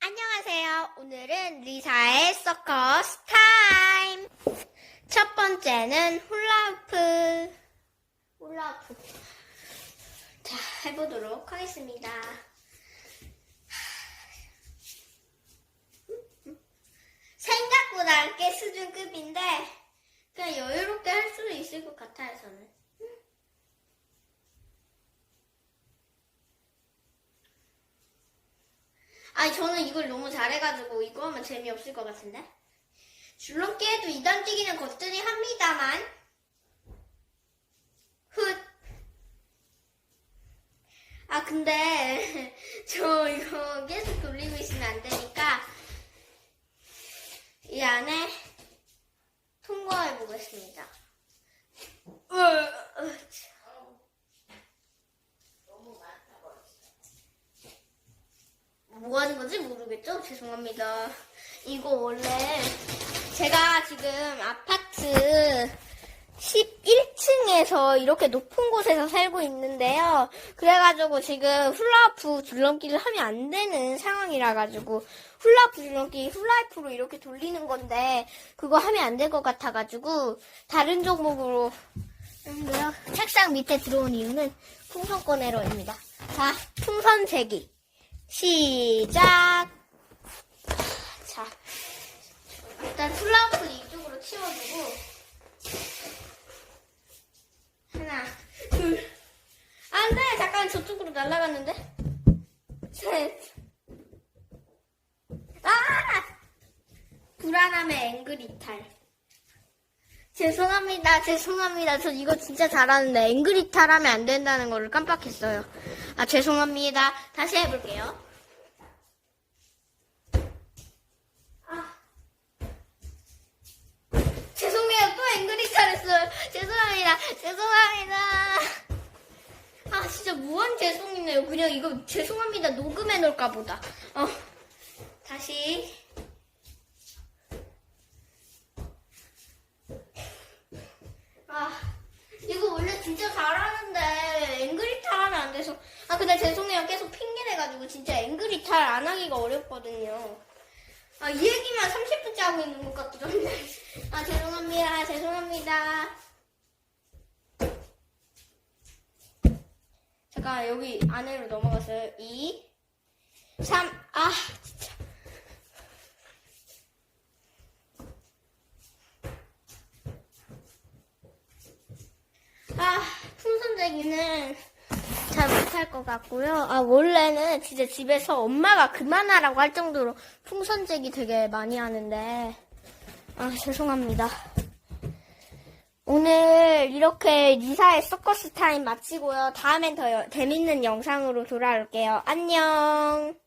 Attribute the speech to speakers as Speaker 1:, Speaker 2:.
Speaker 1: 안녕하세요. 오늘은 리사의 서커스 타임. 첫 번째는 훌라후프. 훌라후프. 자, 해보도록 하겠습니다. 생각보다 꽤 수준급인데, 그냥 여유롭게 할 수도 있을 것 같아요, 저는. 아니 저는 이걸 너무 잘해가지고 이거 하면 재미없을 것 같은데 줄넘기 해도 이단 뛰기는 거뜬히 합니다만 훗. 아 근데 저 이거 계속 돌리고 있으면 안 되니까 이 안에 통과해 보겠습니다. 뭐 하는 건지 모르겠죠? 죄송합니다. 이거 원래 제가 지금 아파트 11층에서 이렇게 높은 곳에서 살고 있는데요. 그래가지고 지금 훌라후프 줄넘기를 하면 안 되는 상황이라 가지고 훌라후프 줄넘기 훌라후프로 이렇게 돌리는 건데 그거 하면 안 될 것 같아가지고 다른 종목으로 했는데요. 책상 밑에 들어온 이유는 풍선 꺼내러입니다. 자, 풍선 제기. 시작. 자, 일단 슬라우프 이쪽으로 치워주고. 하나, 둘, 안돼 잠깐 저쪽으로 날아갔는데. 셋, 아! 불안함의 앵글 이탈. 죄송합니다. 죄송합니다. 저 이거 진짜 잘하는데 앵글 이탈하면 안 된다는 거를 깜빡했어요. 아 죄송합니다. 다시 해볼게요. 아. 죄송해요. 또 앵글 이탈했어요. 죄송합니다. 죄송합니다. 아 진짜 무한 죄송이네요. 그냥 이거 죄송합니다. 녹음해 놓을까 보다. 어 다시 아, 이거 원래 진짜 잘하는데 앵그리 탈 하면 안 돼서. 아, 근데 죄송해요. 계속 핑계내가지고 진짜 앵그리 탈 안 하기가 어렵거든요. 아, 이 얘기만 30분째 하고 있는 것 같기도 한데. 아, 죄송합니다. 죄송합니다. 잠깐, 여기 안으로 넘어갔어요. 2, 3, 아, 아, 풍선제기는 잘 못할 것 같고요. 아, 원래는 진짜 집에서 엄마가 그만하라고 할 정도로 풍선제기 되게 많이 하는데, 아, 죄송합니다. 오늘 이렇게 리사의 서커스 타임 마치고요. 다음엔 더 여- 재밌는 영상으로 돌아올게요. 안녕!